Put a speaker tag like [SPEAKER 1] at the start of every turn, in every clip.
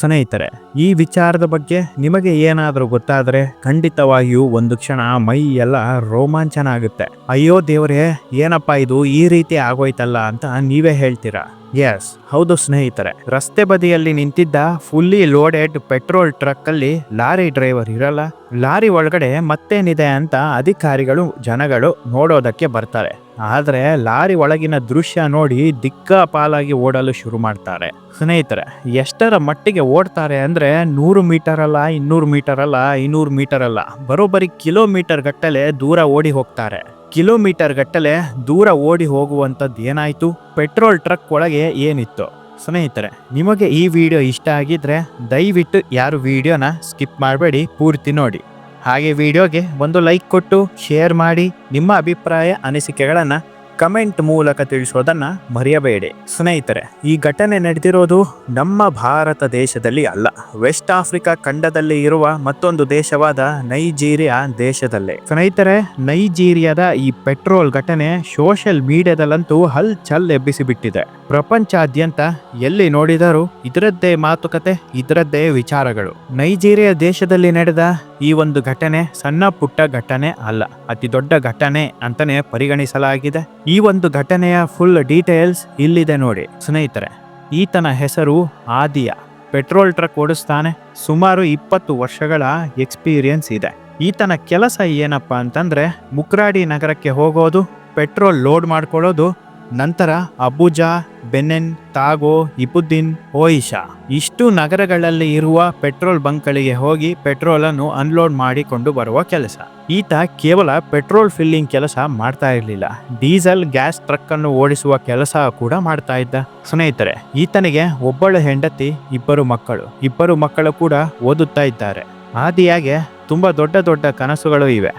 [SPEAKER 1] ಸ್ನೇಹಿತರೆ, ಈ ವಿಚಾರದ ಬಗ್ಗೆ ನಿಮಗೆ ಏನಾದರೂ ಗೊತ್ತಾದರೆ ಖಂಡಿತವಾಗಿಯೂ ಒಂದು ಕ್ಷಣ ಮೈ ಎಲ್ಲ ರೋಮಾಂಚನ ಆಗುತ್ತೆ. ಅಯ್ಯೋ ದೇವರೇ, ಏನಪ್ಪ ಇದು ಈ ರೀತಿ ಆಗೋಯ್ತಲ್ಲ ಅಂತ ನೀವೇ ಹೇಳ್ತೀರಾ? ಎಸ್ ಹೌದು ಸ್ನೇಹಿತರೆ. ರಸ್ತೆ ಬದಿಯಲ್ಲಿ ನಿಂತಿದ್ದ ಫುಲ್ಲಿ ಲೋಡೆಡ್ ಪೆಟ್ರೋಲ್ ಟ್ರಕ್ ಅಲ್ಲಿ ಲಾರಿ ಡ್ರೈವರ್ ಇರಲ್ಲ. ಲಾರಿ ಒಳಗಡೆ ಮತ್ತೇನಿದೆ ಅಂತ ಅಧಿಕಾರಿಗಳು, ಜನಗಳು ನೋಡೋದಕ್ಕೆ ಬರ್ತಾರೆ. ಆದರೆ ಲಾರಿ ಒಳಗಿನ ದೃಶ್ಯ ನೋಡಿ ದಿಕ್ಕಾಪಾಲಾಗಿ ಓಡಲು ಶುರು ಮಾಡ್ತಾರೆ. ಸ್ನೇಹಿತರೆ, ಎಷ್ಟರ ಮಟ್ಟಿಗೆ ಓಡ್ತಾರೆ ಅಂದರೆ ನೂರು ಮೀಟರ್ ಅಲ್ಲ, ಇನ್ನೂರು ಮೀಟರ್ ಅಲ್ಲ ಮೀಟರಲ್ಲ ಮೀಟರ್ ಅಲ್ಲ, ಬರೋಬ್ಬರಿ ಕಿಲೋಮೀಟರ್ ಗಟ್ಟಲೆ ದೂರ ಓಡಿ ಹೋಗ್ತಾರೆ. ಕಿಲೋಮೀಟರ್ ಗಟ್ಟಲೆ ದೂರ ಓಡಿ ಹೋಗುವಂಥದ್ದು ಏನಾಯಿತು? ಪೆಟ್ರೋಲ್ ಟ್ರಕ್ ಒಳಗೆ ಏನಿತ್ತು? ಸ್ನೇಹಿತರೆ, ನಿಮಗೆ ಈ ವಿಡಿಯೋ ಇಷ್ಟ ಆಗಿದ್ರೆ ದಯವಿಟ್ಟು ಯಾರು ವಿಡಿಯೋನ ಸ್ಕಿಪ್ ಮಾಡಬೇಡಿ, ಪೂರ್ತಿ ನೋಡಿ. ಹಾಗೆ ವಿಡಿಯೋಗೆ ಒಂದು ಲೈಕ್ ಕೊಟ್ಟು, ಶೇರ್ ಮಾಡಿ, ನಿಮ್ಮ ಅಭಿಪ್ರಾಯ ಅನಿಸಿಕೆಗಳನ್ನು ಕಮೆಂಟ್ ಮೂಲಕ ತಿಳಿಸೋದನ್ನ ಮರೆಯಬೇಡಿ. ಸ್ನೇಹಿತರೆ, ಈ ಘಟನೆ ನಡೆದಿರೋದು ನಮ್ಮ ಭಾರತ ದೇಶದಲ್ಲಿ ಅಲ್ಲ. ವೆಸ್ಟ್ ಆಫ್ರಿಕಾ ಖಂಡದಲ್ಲಿ ಇರುವ ಮತ್ತೊಂದು ದೇಶವಾದ ನೈಜೀರಿಯಾ ದೇಶದಲ್ಲೇ. ಸ್ನೇಹಿತರೆ, ನೈಜೀರಿಯಾದ ಈ ಪೆಟ್ರೋಲ್ ಘಟನೆ ಸೋಷಿಯಲ್ ಮೀಡಿಯಾದಲ್ಲಂತೂ ಹಲ್ ಚಲ್ ಎಬ್ಬಿಸಿಬಿಟ್ಟಿದೆ. ಪ್ರಪಂಚಾದ್ಯಂತ ಎಲ್ಲಿ ನೋಡಿದರೂ ಇದರದ್ದೇ ಮಾತುಕತೆ, ಇದರದ್ದೇ ವಿಚಾರಗಳು. ನೈಜೀರಿಯಾ ದೇಶದಲ್ಲಿ ನಡೆದ ಈ ಒಂದು ಘಟನೆ ಸಣ್ಣ ಪುಟ್ಟ ಘಟನೆ ಅಲ್ಲ, ಅತಿ ದೊಡ್ಡ ಘಟನೆ ಅಂತಾನೆ ಪರಿಗಣಿಸಲಾಗಿದೆ. ಈ ಒಂದು ಘಟನೆಯ ಫುಲ್ ಡೀಟೇಲ್ಸ್ ಇಲ್ಲಿದೆ ನೋಡಿ. ಸ್ನೇಹಿತರೆ, ಈತನ ಹೆಸರು ಆದಿಯ. Petrol truck ಓಡಿಸ್ತಾನೆ. ಸುಮಾರು ಇಪ್ಪತ್ತು ವರ್ಷಗಳ ಎಕ್ಸ್ಪೀರಿಯನ್ಸ್ ಇದೆ. ಈತನ ಕೆಲಸ ಏನಪ್ಪಾ ಅಂತಂದ್ರೆ, ಮುಕ್ರಾಡಿ ನಗರಕ್ಕೆ ಹೋಗೋದು, ಪೆಟ್ರೋಲ್ ಲೋಡ್ ಮಾಡ್ಕೊಳ್ಳೋದು ನಂತರ ಅಬುಜಾ ಬೆನೆನ್ ತಾಗೋ ಇಬುದ್ದೀನ್ ಓಯಿಶಾ. ಇಷ್ಟು ನಗರಗಳಲ್ಲಿ ಇರುವ ಪೆಟ್ರೋಲ್ ಬಂಕ್ಗಳಿಗೆ ಹೋಗಿ ಪೆಟ್ರೋಲ್ ಅನ್ನು ಅನ್ಲೋಡ್ ಮಾಡಿಕೊಂಡು ಬರುವ ಕೆಲಸ. ಈತ ಕೇವಲ ಪೆಟ್ರೋಲ್ ಫಿಲ್ಲಿಂಗ್ ಕೆಲಸ ಮಾಡ್ತಾ ಇರಲಿಲ್ಲ. ಡೀಸೆಲ್, ಗ್ಯಾಸ್ ಟ್ರಕ್ ಅನ್ನು ಓಡಿಸುವ ಕೆಲಸ ಕೂಡ ಮಾಡ್ತಾ ಇದ್ದ. ಸ್ನೇಹಿತರೆ, ಈತನಿಗೆ ಒಬ್ಬಳು ಹೆಂಡತಿ, ಇಬ್ಬರು ಮಕ್ಕಳು. ಇಬ್ಬರು ಮಕ್ಕಳು ಕೂಡ ಓದುತ್ತಾ ಇದ್ದಾರೆ. ಆದಿಯಾಗೆ ತುಂಬಾ ದೊಡ್ಡ ದೊಡ್ಡ ಕನಸುಗಳು ಇವೆ.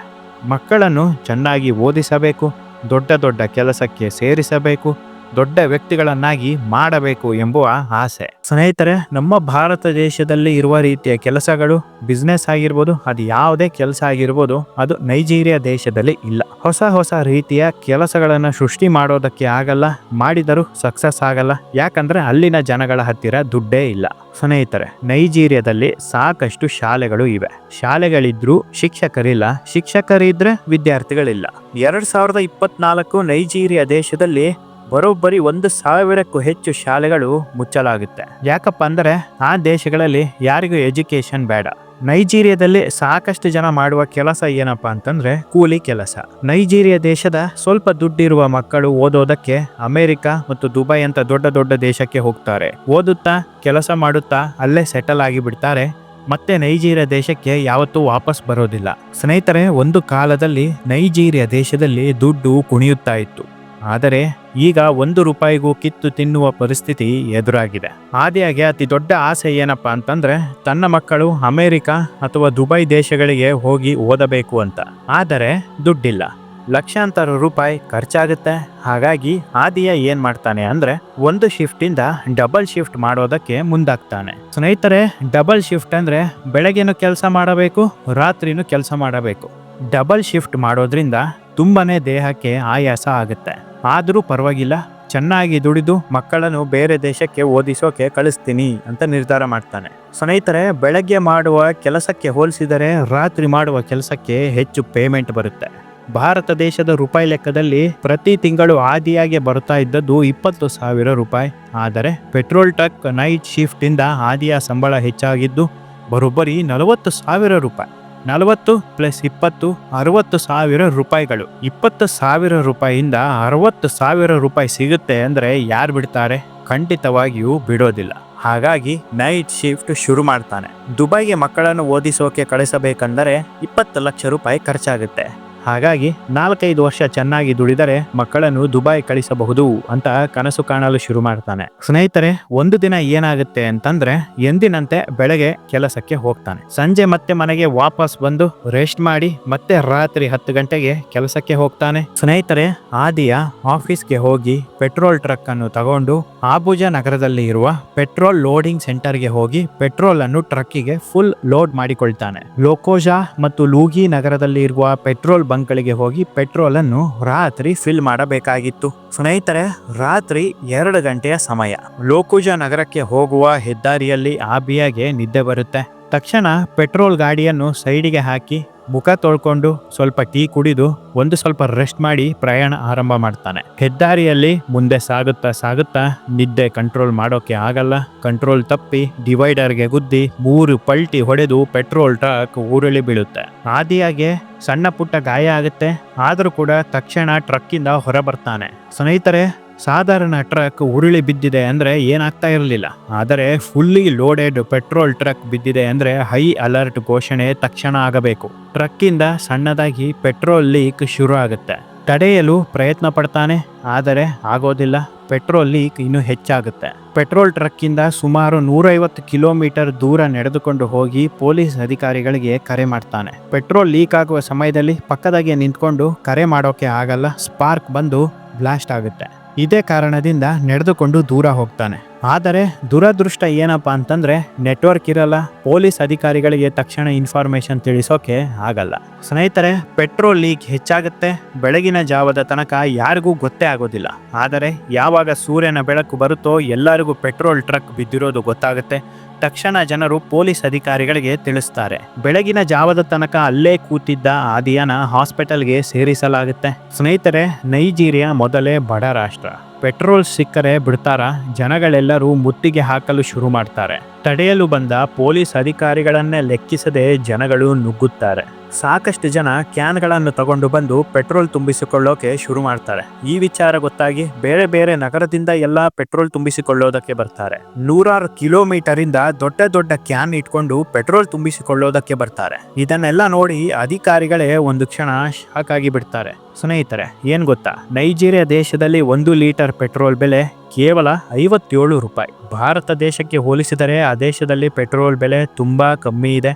[SPEAKER 1] ಮಕ್ಕಳನ್ನು ಚೆನ್ನಾಗಿ ಓದಿಸಬೇಕು. ದೊಡ್ಡ ದೊಡ್ಡ ಕೆಲಸಕ್ಕೆ ಸೇರಿಸಬೇಕು. ದೊಡ್ಡ ವ್ಯಕ್ತಿಗಳನ್ನಾಗಿ ಮಾಡಬೇಕು ಎಂಬುವ ಆಸೆ. ಸ್ನೇಹಿತರೆ, ನಮ್ಮ ಭಾರತ ದೇಶದಲ್ಲಿ ಇರುವ ರೀತಿಯ ಕೆಲಸಗಳು ಬಿಸ್ನೆಸ್ ಆಗಿರ್ಬೋದು, ಅದು ಯಾವುದೇ ಕೆಲಸ ಆಗಿರ್ಬೋದು, ಅದು ನೈಜೀರಿಯಾ ದೇಶದಲ್ಲಿ ಇಲ್ಲ. ಹೊಸ ಹೊಸ ರೀತಿಯ ಕೆಲಸಗಳನ್ನು ಸೃಷ್ಟಿ ಮಾಡೋದಕ್ಕೆ ಆಗಲ್ಲ, ಮಾಡಿದರೂ ಸಕ್ಸಸ್ ಆಗಲ್ಲ, ಯಾಕಂದ್ರೆ ಅಲ್ಲಿನ ಜನಗಳ ಹತ್ತಿರ ದುಡ್ಡೇ ಇಲ್ಲ. ಸ್ನೇಹಿತರೆ, ನೈಜೀರಿಯಾದಲ್ಲಿ ಸಾಕಷ್ಟು ಶಾಲೆಗಳು ಇವೆ. ಶಾಲೆಗಳಿದ್ರು ಶಿಕ್ಷಕರಿಲ್ಲ, ಶಿಕ್ಷಕರಿದ್ರೆ ವಿದ್ಯಾರ್ಥಿಗಳಿಲ್ಲ. ಎರಡ್ ಸಾವಿರದ ಇಪ್ಪತ್ನಾಲ್ಕು ನೈಜೀರಿಯಾ ದೇಶದಲ್ಲಿ ಬರೋಬ್ಬರಿ ಒಂದು ಸಾವಿರಕ್ಕೂ ಹೆಚ್ಚು ಶಾಲೆಗಳು ಮುಚ್ಚಲಾಗುತ್ತೆ. ಯಾಕಪ್ಪ ಅಂದರೆ ಆ ದೇಶಗಳಲ್ಲಿ ಯಾರಿಗೂ ಎಜುಕೇಶನ್ ಬೇಡ. ನೈಜೀರಿಯಾದಲ್ಲಿ ಸಾಕಷ್ಟು ಜನ ಮಾಡುವ ಕೆಲಸ ಏನಪ್ಪ ಅಂತಂದ್ರೆ ಕೂಲಿ ಕೆಲಸ. ನೈಜೀರಿಯಾ ದೇಶದ ಸ್ವಲ್ಪ ದುಡ್ಡಿರುವ ಮಕ್ಕಳು ಓದೋದಕ್ಕೆ ಅಮೆರಿಕ ಮತ್ತು ದುಬೈ ಅಂತ ದೊಡ್ಡ ದೊಡ್ಡ ದೇಶಕ್ಕೆ ಹೋಗ್ತಾರೆ. ಓದುತ್ತಾ, ಕೆಲಸ ಮಾಡುತ್ತಾ, ಅಲ್ಲೇ ಸೆಟಲ್ ಆಗಿ ಬಿಡ್ತಾರೆ ಮತ್ತೆ ನೈಜೀರಿಯಾ ದೇಶಕ್ಕೆ ಯಾವತ್ತೂ ವಾಪಸ್ ಬರೋದಿಲ್ಲ. ಸ್ನೇಹಿತರೆ, ಒಂದು ಕಾಲದಲ್ಲಿ ನೈಜೀರಿಯಾ ದೇಶದಲ್ಲಿ ದುಡ್ಡು ಕುಣಿಯುತ್ತಾ ಇತ್ತು. ಆದರೆ ಈಗ ಒಂದು ರೂಪಾಯಿಗೂ ಕಿತ್ತು ತಿನ್ನುವ ಪರಿಸ್ಥಿತಿ ಎದುರಾಗಿದೆ. ಆದಿಯಾಗಿ ಅತಿ ದೊಡ್ಡ ಆಸೆ ಏನಪ್ಪಾ ಅಂತಂದ್ರೆ ತನ್ನ ಮಕ್ಕಳು ಅಮೆರಿಕ ಅಥವಾ ದುಬೈ ದೇಶಗಳಿಗೆ ಹೋಗಿ ಓದಬೇಕು ಅಂತ. ಆದರೆ ದುಡ್ಡಿಲ್ಲ. ಲಕ್ಷಾಂತರ ರೂಪಾಯಿ ಖರ್ಚಾಗುತ್ತೆ. ಹಾಗಾಗಿ ಆದಿಯ ಏನ್ ಮಾಡ್ತಾನೆ ಅಂದ್ರೆ ಒಂದು ಶಿಫ್ಟ್ ಇಂದ ಡಬಲ್ ಶಿಫ್ಟ್ ಮಾಡೋದಕ್ಕೆ ಮುಂದಾಗ್ತಾನೆ. ಸ್ನೇಹಿತರೆ, ಡಬಲ್ ಶಿಫ್ಟ್ ಅಂದ್ರೆ ಬೆಳಗ್ಗೆನೂ ಕೆಲಸ ಮಾಡಬೇಕು, ರಾತ್ರಿನೂ ಕೆಲಸ ಮಾಡಬೇಕು. ಡಬಲ್ ಶಿಫ್ಟ್ ಮಾಡೋದ್ರಿಂದ ತುಂಬಾನೇ ದೇಹಕ್ಕೆ ಆಯಾಸ ಆಗುತ್ತೆ. ಆದರೂ ಪರವಾಗಿಲ್ಲ, ಚೆನ್ನಾಗಿ ದುಡಿದು ಮಕ್ಕಳನ್ನು ಬೇರೆ ದೇಶಕ್ಕೆ ಓದಿಸೋಕೆ ಕಳಿಸ್ತೀನಿ ಅಂತ ನಿರ್ಧಾರ ಮಾಡ್ತಾನೆ. ಸ್ನೇಹಿತರೆ, ಬೆಳಗ್ಗೆ ಮಾಡುವ ಕೆಲಸಕ್ಕೆ ಹೋಲಿಸಿದರೆ ರಾತ್ರಿ ಮಾಡುವ ಕೆಲಸಕ್ಕೆ ಹೆಚ್ಚು ಪೇಮೆಂಟ್ ಬರುತ್ತೆ. ಭಾರತ ದೇಶದ ರೂಪಾಯಿ ಲೆಕ್ಕದಲ್ಲಿ ಪ್ರತಿ ತಿಂಗಳು ಆದಿಯಾಗಿ ಬರ್ತಾ ಇದ್ದದ್ದು ಇಪ್ಪತ್ತು ಸಾವಿರ ರೂಪಾಯಿ. ಆದರೆ ಪೆಟ್ರೋಲ್ ಟಕ್ ನೈಟ್ ಶಿಫ್ಟ್ ಇಂದ ಆದಿಯ ಸಂಬಳ ಹೆಚ್ಚಾಗಿದ್ದು, ಬರೋಬ್ಬರಿ ನಲವತ್ತು ಸಾವಿರ ರೂಪಾಯಿ. ನಲವತ್ತು ಪ್ಲಸ್ ಇಪ್ಪತ್ತು, ಅರವತ್ತು ಸಾವಿರ ರೂಪಾಯಿಗಳು. ಇಪ್ಪತ್ತು ಸಾವಿರ ರೂಪಾಯಿಯಿಂದ ಅರವತ್ತು ಸಾವಿರ ರೂಪಾಯಿ ಸಿಗುತ್ತೆ ಅಂದರೆ ಯಾರು ಬಿಡ್ತಾರೆ? ಖಂಡಿತವಾಗಿಯೂ ಬಿಡೋದಿಲ್ಲ. ಹಾಗಾಗಿ ನೈಟ್ ಶಿಫ್ಟ್ ಶುರು ಮಾಡ್ತಾನೆ. ದುಬೈಗೆ ಮಕ್ಕಳನ್ನು ಓದಿಸೋಕೆ ಕಳಿಸಬೇಕಂದರೆ ಇಪ್ಪತ್ತು ಲಕ್ಷ ರೂಪಾಯಿ ಖರ್ಚಾಗುತ್ತೆ. ಹಾಗಾಗಿ ನಾಲ್ಕೈದು ವರ್ಷ ಚೆನ್ನಾಗಿ ದುಡಿದರೆ ಮಕ್ಕಳನ್ನು ದುಬೈ ಕಳಿಸಬಹುದು ಅಂತ ಕನಸು ಕಾಣಲು ಶುರು ಮಾಡ್ತಾನೆ. ಸ್ನೇಹಿತರೆ, ಒಂದು ದಿನ ಏನಾಗುತ್ತೆ ಅಂತಂದ್ರೆ ಎಂದಿನಂತೆ ಬೆಳಗ್ಗೆ ಕೆಲಸಕ್ಕೆ ಹೋಗ್ತಾನೆ. ಸಂಜೆ ಮತ್ತೆ ಮನೆಗೆ ವಾಪಸ್ ಬಂದು ರೆಸ್ಟ್ ಮಾಡಿ ಮತ್ತೆ ರಾತ್ರಿ ಹತ್ತು ಗಂಟೆಗೆ ಕೆಲಸಕ್ಕೆ ಹೋಗ್ತಾನೆ. ಸ್ನೇಹಿತರೆ, ಆದಿಯ ಆಫೀಸ್ಗೆ ಹೋಗಿ ಪೆಟ್ರೋಲ್ ಟ್ರಕ್ ಅನ್ನು ತಗೊಂಡು ಆಬುಜ ನಗರದಲ್ಲಿ ಇರುವ ಪೆಟ್ರೋಲ್ ಲೋಡಿಂಗ್ ಸೆಂಟರ್ಗೆ ಹೋಗಿ ಪೆಟ್ರೋಲ್ ಅನ್ನು ಟ್ರಕ್ಕಿಗೆ ಫುಲ್ ಲೋಡ್ ಮಾಡಿಕೊಳ್ತಾನೆ. ಲೋಕೋಜಾ ಮತ್ತು ಲೂಗಿ ನಗರದಲ್ಲಿ ಇರುವ ಪೆಟ್ರೋಲ್ ಬಂಕ್ಗಳಿಗೆ ಹೋಗಿ ಪೆಟ್ರೋಲನ್ನು ರಾತ್ರಿ ಫಿಲ್ ಮಾಡಬೇಕಾಗಿತ್ತು. ಸ್ನೇಹಿತರೆ, ರಾತ್ರಿ ಎರಡು ಗಂಟೆಯ ಸಮಯ. ಲೋಕುಜ ನಗರಕ್ಕೆ ಹೋಗುವ ಹೆದ್ದಾರಿಯಲ್ಲಿ ಆಬಿಯಾಗೆ ನಿದ್ದೆ ಬರುತ್ತೆ. ತಕ್ಷಣ ಪೆಟ್ರೋಲ್ ಗಾಡಿಯನ್ನು ಸೈಡಿಗೆ ಹಾಕಿ ಮುಖ ತೊಳ್ಕೊಂಡು ಸ್ವಲ್ಪ ಟೀ ಕುಡಿದು ಒಂದು ಸ್ವಲ್ಪ ರೆಸ್ಟ್ ಮಾಡಿ ಪ್ರಯಾಣ ಆರಂಭ ಮಾಡ್ತಾನೆ. ಹೆದ್ದಾರಿಯಲ್ಲಿ ಮುಂದೆ ಸಾಗುತ್ತಾ ಸಾಗುತ್ತಾ ನಿದ್ದೆ ಕಂಟ್ರೋಲ್ ಮಾಡೋಕೆ ಆಗಲ್ಲ. ಕಂಟ್ರೋಲ್ ತಪ್ಪಿ ಡಿವೈಡರ್ಗೆ ಗುದ್ದಿ ಮೂರು ಪಲ್ಟಿ ಹೊಡೆದು ಪೆಟ್ರೋಲ್ ಟ್ರಕ್ ಉರುಳಿ ಬೀಳುತ್ತೆ. ಆದಿಯಾಗೆ ಸಣ್ಣ ಪುಟ್ಟ ಗಾಯ ಆಗುತ್ತೆ. ಆದರೂ ಕೂಡ ತಕ್ಷಣ ಟ್ರಕ್ಕಿಂದ ಹೊರ ಬರ್ತಾನೆ ಸ್ನೇಹಿತರೆ ಸಾಧಾರಣ ಟ್ರಕ್ ಉರುಳಿ ಬಿದ್ದಿದೆ ಅಂದ್ರೆ ಏನಾಗ್ತಾ ಇರಲಿಲ್ಲ. ಆದರೆ ಫುಲ್ಲಿ ಲೋಡೆಡ್ ಪೆಟ್ರೋಲ್ ಟ್ರಕ್ ಬಿದ್ದಿದೆ ಅಂದ್ರೆ ಹೈ ಅಲರ್ಟ್ ಘೋಷಣೆ ತಕ್ಷಣ ಆಗಬೇಕು. ಟ್ರಕ್ಕಿಂದ ಸಣ್ಣದಾಗಿ ಪೆಟ್ರೋಲ್ ಲೀಕ್ ಶುರು ಆಗುತ್ತೆ. ತಡೆಯಲು ಪ್ರಯತ್ನ ಪಡ್ತಾನೆ, ಆದರೆ ಆಗೋದಿಲ್ಲ. ಪೆಟ್ರೋಲ್ ಲೀಕ್ ಇನ್ನೂ ಹೆಚ್ಚಾಗುತ್ತೆ. ಪೆಟ್ರೋಲ್ ಟ್ರಕ್ಕಿಂದ ಸುಮಾರು ನೂರೈವತ್ತು ಕಿಲೋಮೀಟರ್ ದೂರ ನಡೆದುಕೊಂಡು ಹೋಗಿ ಪೊಲೀಸ್ ಅಧಿಕಾರಿಗಳಿಗೆ ಕರೆ ಮಾಡ್ತಾನೆ. ಪೆಟ್ರೋಲ್ ಲೀಕ್ ಆಗುವ ಸಮಯದಲ್ಲಿ ಪಕ್ಕದಾಗೆ ನಿಂತ್ಕೊಂಡು ಕರೆ ಮಾಡೋಕೆ ಆಗಲ್ಲ. ಸ್ಪಾರ್ಕ್ ಬಂದು ಬ್ಲಾಸ್ಟ್ ಆಗುತ್ತೆ. ಇದೇ ಕಾರಣದಿಂದ ನಡೆದುಕೊಂಡು ದೂರ ಹೋಗ್ತಾನೆ. ಆದರೆ ದುರದೃಷ್ಟ ಏನಪ್ಪ ಅಂತಂದ್ರೆ ನೆಟ್ವರ್ಕ್ ಇರಲ್ಲ, ಪೊಲೀಸ್ ಅಧಿಕಾರಿಗಳಿಗೆ ತಕ್ಷಣ ಇನ್ಫಾರ್ಮೇಶನ್ ತಿಳಿಸೋಕೆ ಆಗಲ್ಲ. ಸ್ನೇಹಿತರೆ, ಪೆಟ್ರೋಲ್ ಲೀಕ್ ಹೆಚ್ಚಾಗುತ್ತೆ, ಬೆಳಗಿನ ಜಾವದ ತನಕ ಯಾರಿಗೂ ಗೊತ್ತೇ ಆಗೋದಿಲ್ಲ. ಆದರೆ ಯಾವಾಗ ಸೂರ್ಯನ ಬೆಳಕು ಬರುತ್ತೋ ಎಲ್ಲರಿಗೂ ಪೆಟ್ರೋಲ್ ಟ್ರಕ್ ಬಿದ್ದಿರೋದು ಗೊತ್ತಾಗುತ್ತೆ. ತಕ್ಷಣ ಜನರು ಪೊಲೀಸ್ ಅಧಿಕಾರಿಗಳಿಗೆ ತಿಳಿಸ್ತಾರೆ. ಬೆಳಗಿನ ಜಾವದ ತನಕ ಅಲ್ಲೇ ಕೂತಿದ್ದ ಆದಿಯನ ಹಾಸ್ಪಿಟಲ್ಗೆ ಸೇರಿಸಲಾಗುತ್ತೆ. ಸ್ನೇಹಿತರೆ, ನೈಜೀರಿಯಾ ಮೊದಲೇ ಬಡ ರಾಷ್ಟ್ರ. ಪೆಟ್ರೋಲ್ ಸಿಕ್ಕರೆ ಬಿಡ್ತಾರ, ಜನಗಳೆಲ್ಲರೂ ಮುತ್ತಿಗೆ ಹಾಕಲು ಶುರು ಮಾಡ್ತಾರೆ. ತಡೆಯಲು ಬಂದ ಪೊಲೀಸ್ ಅಧಿಕಾರಿಗಳನ್ನೇ ಲೆಕ್ಕಿಸದೆ ಜನಗಳು ನುಗ್ಗುತ್ತಾರೆ. ಸಾಕಷ್ಟು ಜನ ಕ್ಯಾನ್ಗಳನ್ನು ತಗೊಂಡು ಬಂದು ಪೆಟ್ರೋಲ್ ತುಂಬಿಸಿಕೊಳ್ಳೋಕೆ ಶುರು ಮಾಡ್ತಾರೆ. ಈ ವಿಚಾರ ಗೊತ್ತಾಗಿ ಬೇರೆ ಬೇರೆ ನಗರದಿಂದ ಎಲ್ಲ ಪೆಟ್ರೋಲ್ ತುಂಬಿಸಿಕೊಳ್ಳೋದಕ್ಕೆ ಬರ್ತಾರೆ. ನೂರಾರು ಕಿಲೋಮೀಟರ್ ಇಂದ ದೊಡ್ಡ ದೊಡ್ಡ ಕ್ಯಾನ್ ಇಟ್ಕೊಂಡು ಪೆಟ್ರೋಲ್ ತುಂಬಿಸಿಕೊಳ್ಳೋದಕ್ಕೆ ಬರ್ತಾರೆ. ಇದನ್ನೆಲ್ಲ ನೋಡಿ ಅಧಿಕಾರಿಗಳೇ ಒಂದು ಕ್ಷಣ ಶಾಕ್ ಆಗಿ ಬಿಡ್ತಾರೆ ಸ್ನೇಹಿತರೆ, ಏನ್ ಗೊತ್ತಾ? ನೈಜೀರಿಯಾ ದೇಶದಲ್ಲಿ ಒಂದು ಲೀಟರ್ ಪೆಟ್ರೋಲ್ ಬೆಲೆ ಕೇವಲ ಐವತ್ತೇಳು ರೂಪಾಯಿ. ಭಾರತ ದೇಶಕ್ಕೆ ಹೋಲಿಸಿದರೆ ಆ ದೇಶದಲ್ಲಿ ಪೆಟ್ರೋಲ್ ಬೆಲೆ ತುಂಬಾ ಕಮ್ಮಿ ಇದೆ.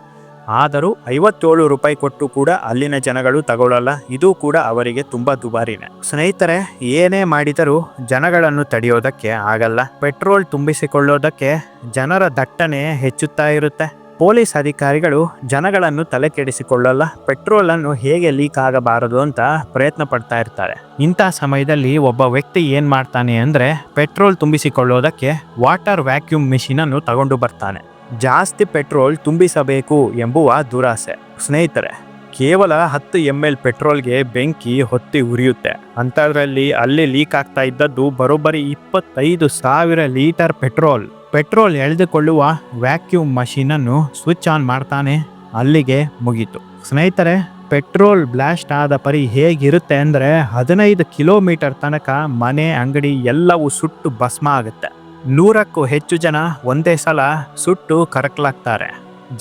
[SPEAKER 1] ಆದರೂ ಐವತ್ತೇಳು ರೂಪಾಯಿ ಕೊಟ್ಟು ಕೂಡ ಅಲ್ಲಿನ ಜನಗಳು ತಗೊಳ್ಳಲ್ಲ ಇದು ಕೂಡ ಅವರಿಗೆ ತುಂಬಾ ದುಬಾರಿನೇ. ಸ್ನೇಹಿತರೆ, ಏನೇ ಮಾಡಿದರೂ ಜನಗಳನ್ನು ತಡೆಯೋದಕ್ಕೆ ಆಗಲ್ಲ. ಪೆಟ್ರೋಲ್ ತುಂಬಿಸಿಕೊಳ್ಳೋದಕ್ಕೆ ಜನರ ದಟ್ಟಣೆ ಹೆಚ್ಚುತ್ತಾ ಇರುತ್ತೆ. ಪೊಲೀಸ್ ಅಧಿಕಾರಿಗಳು ಜನಗಳನ್ನು ತಲೆ ಕೆಡಿಸಿಕೊಳ್ಳಲ್ಲ ಪೆಟ್ರೋಲ್ ಅನ್ನು ಹೇಗೆ ಲೀಕ್ ಆಗಬಾರದು ಅಂತ ಪ್ರಯತ್ನ ಪಡ್ತಾ ಇರ್ತಾರೆ. ಇಂಥ ಸಮಯದಲ್ಲಿ ಒಬ್ಬ ವ್ಯಕ್ತಿ ಏನ್ ಮಾಡ್ತಾನೆ ಅಂದ್ರೆ ಪೆಟ್ರೋಲ್ ತುಂಬಿಸಿಕೊಳ್ಳೋದಕ್ಕೆ ವಾಟರ್ ವ್ಯಾಕ್ಯೂಮ್ ಮೆಷಿನ್ ಅನ್ನು ತಗೊಂಡು ಬರ್ತಾನೆ. ಜಾಸ್ತಿ ಪೆಟ್ರೋಲ್ ತುಂಬಿಸಬೇಕು ಎಂಬುವ ದುರಾಸೆ. ಸ್ನೇಹಿತರೆ, ಕೇವಲ ಹತ್ತು ಎಂ ಎಲ್ ಪೆಟ್ರೋಲ್ಗೆ ಬೆಂಕಿ ಹೊತ್ತಿ ಉರಿಯುತ್ತೆ. ಅಂಥದ್ರಲ್ಲಿ ಅಲ್ಲಿ ಲೀಕ್ ಆಗ್ತಾ ಇದ್ದದ್ದು ಬರೋಬ್ಬರಿ ಇಪ್ಪತ್ತೈದು ಸಾವಿರ ಲೀಟರ್ ಪೆಟ್ರೋಲ್. ಪೆಟ್ರೋಲ್ ಎಳೆದುಕೊಳ್ಳುವ ವ್ಯಾಕ್ಯೂಮ್ ಮಷೀನ್ ಅನ್ನು ಸ್ವಿಚ್ ಆನ್ ಮಾಡ್ತಾನೆ ಅಲ್ಲಿಗೆ ಮುಗೀತು. ಸ್ನೇಹಿತರೆ, ಪೆಟ್ರೋಲ್ ಬ್ಲಾಸ್ಟ್ ಆದ ಪರಿ ಹೇಗಿರುತ್ತೆ ಅಂದ್ರೆ ಹದಿನೈದು ಕಿಲೋಮೀಟರ್ ತನಕ ಮನೆ ಅಂಗಡಿ ಎಲ್ಲವೂ ಸುಟ್ಟು ಭಸ್ಮ ಆಗುತ್ತೆ. ನೂರಕ್ಕೂ ಹೆಚ್ಚು ಜನ ಒಂದೇ ಸಲ ಸುಟ್ಟು ಕರಕಲಾಗ್ತಾರೆ.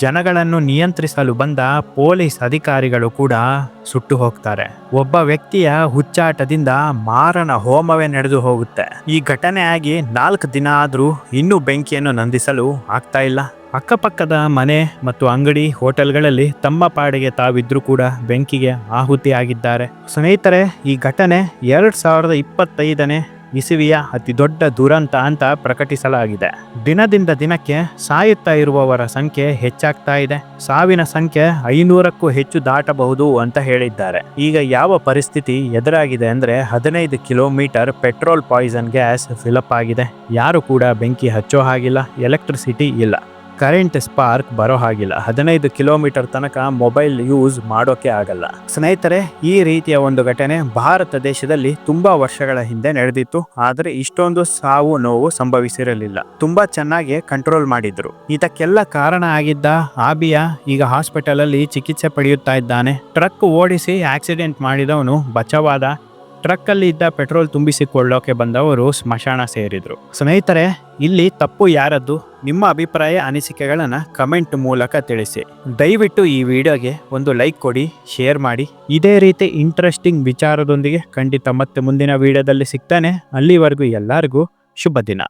[SPEAKER 1] ಜನಗಳನ್ನು ನಿಯಂತ್ರಿಸಲು ಬಂದ ಪೊಲೀಸ್ ಅಧಿಕಾರಿಗಳು ಕೂಡ ಸುಟ್ಟು ಹೋಗ್ತಾರೆ. ಒಬ್ಬ ವ್ಯಕ್ತಿಯ ಹುಚ್ಚಾಟದಿಂದ ಮಾರನ ಹೋಮವೇ ನಡೆದು ಹೋಗುತ್ತೆ. ಈ ಘಟನೆ ಆಗಿ ನಾಲ್ಕು ದಿನ ಆದರೂ ಇನ್ನೂ ಬೆಂಕಿಯನ್ನು ನಂದಿಸಲು ಆಗ್ತಾ ಇಲ್ಲ. ಅಕ್ಕಪಕ್ಕದ ಮನೆ ಮತ್ತು ಅಂಗಡಿ, ಹೋಟೆಲ್ಗಳಲ್ಲಿ ತಮ್ಮ ಪಾಡಿಗೆ ತಾವಿದ್ರೂ ಕೂಡ ಬೆಂಕಿಗೆ ಆಹುತಿಯಾಗಿದ್ದಾರೆ. ಸ್ನೇಹಿತರೆ, ಈ ಘಟನೆ ಎರಡ್ ಸಾವಿರದ ಇಪ್ಪತ್ತೈದನೇ ಇಸುವಿಯ ಅತಿ ದೊಡ್ಡ ದುರಂತ ಅಂತ ಪ್ರಕಟಿಸಲಾಗಿದೆ. ದಿನದಿಂದ ದಿನಕ್ಕೆ ಸಾಯುತ್ತಾ ಇರುವವರ ಸಂಖ್ಯೆ ಹೆಚ್ಚಾಗ್ತಾ ಇದೆ. ಸಾವಿನ ಸಂಖ್ಯೆ ಐನೂರಕ್ಕೂ ಹೆಚ್ಚು ದಾಟಬಹುದು ಅಂತ ಹೇಳಿದ್ದಾರೆ. ಈಗ ಯಾವ ಪರಿಸ್ಥಿತಿ ಎದುರಾಗಿದೆ ಅಂದ್ರೆ ಹದಿನೈದು kilometre petrol poison gas fill up ಆಗಿದೆ. ಯಾರು ಕೂಡ ಬೆಂಕಿ ಹಚ್ಚೋ ಹಾಗಿಲ್ಲ. ಎಲೆಕ್ಟ್ರಿಸಿಟಿ ಇಲ್ಲ. ಕರೆಂಟ್ ಸ್ಪಾರ್ಕ್ ಬರೋ ಹಾಗಿಲ್ಲ. ಹದಿನೈದು ಕಿಲೋಮೀಟರ್ ತನಕ ಮೊಬೈಲ್ ಯೂಸ್ ಮಾಡೋಕೆ ಆಗಲ್ಲ. ಸ್ನೇಹಿತರೆ, ಈ ರೀತಿಯ ಒಂದು ಘಟನೆ ಭಾರತ ದೇಶದಲ್ಲಿ ತುಂಬಾ ವರ್ಷಗಳ ಹಿಂದೆ ನಡೆದಿತ್ತು. ಆದರೆ ಇಷ್ಟೊಂದು ಸಾವು ನೋವು ಸಂಭವಿಸಿರಲಿಲ್ಲ. ತುಂಬಾ ಚೆನ್ನಾಗಿ ಕಂಟ್ರೋಲ್ ಮಾಡಿದ್ರು. ಇದಕ್ಕೆಲ್ಲ ಕಾರಣ ಆಗಿದ್ದ ಆಬಿಯಾ ಈಗ ಹಾಸ್ಪಿಟಲ್ ಅಲ್ಲಿ ಚಿಕಿತ್ಸೆ ಪಡೆಯುತ್ತಾ ಇದ್ದಾನೆ. ಟ್ರಕ್ ಓಡಿಸಿ ಆಕ್ಸಿಡೆಂಟ್ ಮಾಡಿದವನು ಬಚಾವಾದ ಟ್ರಕ್ ಅಲ್ಲಿ ಇದ್ದ ಪೆಟ್ರೋಲ್ ತುಂಬಿಸಿಕೊಳ್ಳೋಕೆ ಬಂದವರು ಸ್ಮಶಾನ ಸೇರಿದರು. ಸ್ನೇಹಿತರೆ, ಇಲ್ಲಿ ತಪ್ಪು ಯಾರದ್ದು? ನಿಮ್ಮ ಅಭಿಪ್ರಾಯ ಅನಿಸಿಕೆಗಳನ್ನು ಕಮೆಂಟ್ ಮೂಲಕ ತಿಳಿಸಿ. ದಯವಿಟ್ಟು ಈ ವಿಡಿಯೋಗೆ ಒಂದು ಲೈಕ್ ಕೊಡಿ, ಶೇರ್ ಮಾಡಿ. ಇದೇ ರೀತಿ ಇಂಟ್ರೆಸ್ಟಿಂಗ್ ವಿಚಾರದೊಂದಿಗೆ ಖಂಡಿತ ಮತ್ತೆ ಮುಂದಿನ ವಿಡಿಯೋದಲ್ಲಿ ಸಿಗ್ತಾನೆ. ಅಲ್ಲಿವರೆಗೂ ಎಲ್ಲರಿಗೂ ಶುಭ ದಿನ